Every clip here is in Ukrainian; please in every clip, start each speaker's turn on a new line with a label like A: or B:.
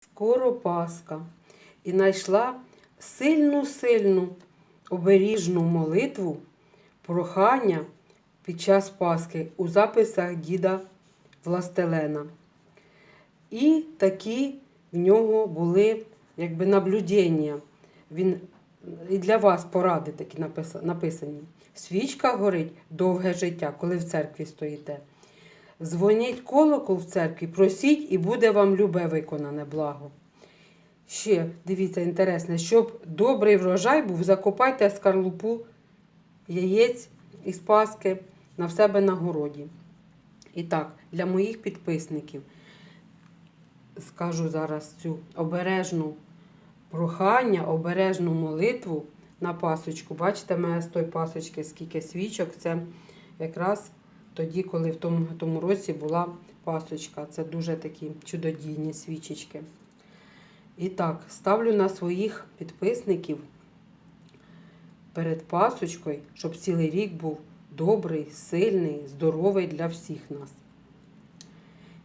A: скоро Пасха, і знайшла сильну сильну оберіжну молитву, прохання під час Пасхи у записах діда Властелена. І такі в нього були якби наблюдення. Він і для вас поради такі написані. Свічка горить довге життя, коли в церкві стоїте. Дзвоніть колокол в церкві, просіть, і буде вам любе виконане благо. Ще, дивіться, інтересне, щоб добрий врожай був, закопайте скарлупу яєць із паски на себе на городі. І так, для моїх підписників скажу зараз цю обережну прохання, обережну молитву на пасочку. Бачите, мене з тої пасочки скільки свічок. Це якраз тоді, коли в тому, тому році була пасочка. Це дуже такі чудодійні свічечки. І так, ставлю на своїх підписників перед пасочкою, щоб цілий рік був добрий, сильний, здоровий для всіх нас.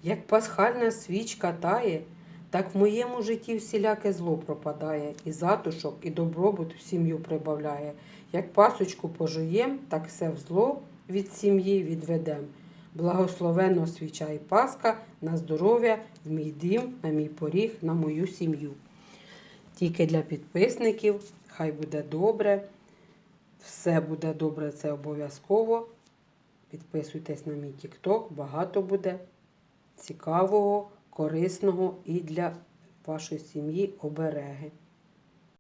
A: Як пасхальна свічка тає, так в моєму житті всіляке зло пропадає, і затишок, і добробут в сім'ю прибавляє. Як пасочку пожуєм, так все в зло від сім'ї відведем. Благословенно і Пасха на здоров'я, в мій дім, на мій поріг, на мою сім'ю. Тільки для підписників, хай буде добре. Все буде добре, це обов'язково. Підписуйтесь на мій TikTok, багато буде цікавого, корисного і для вашої сім'ї обереги.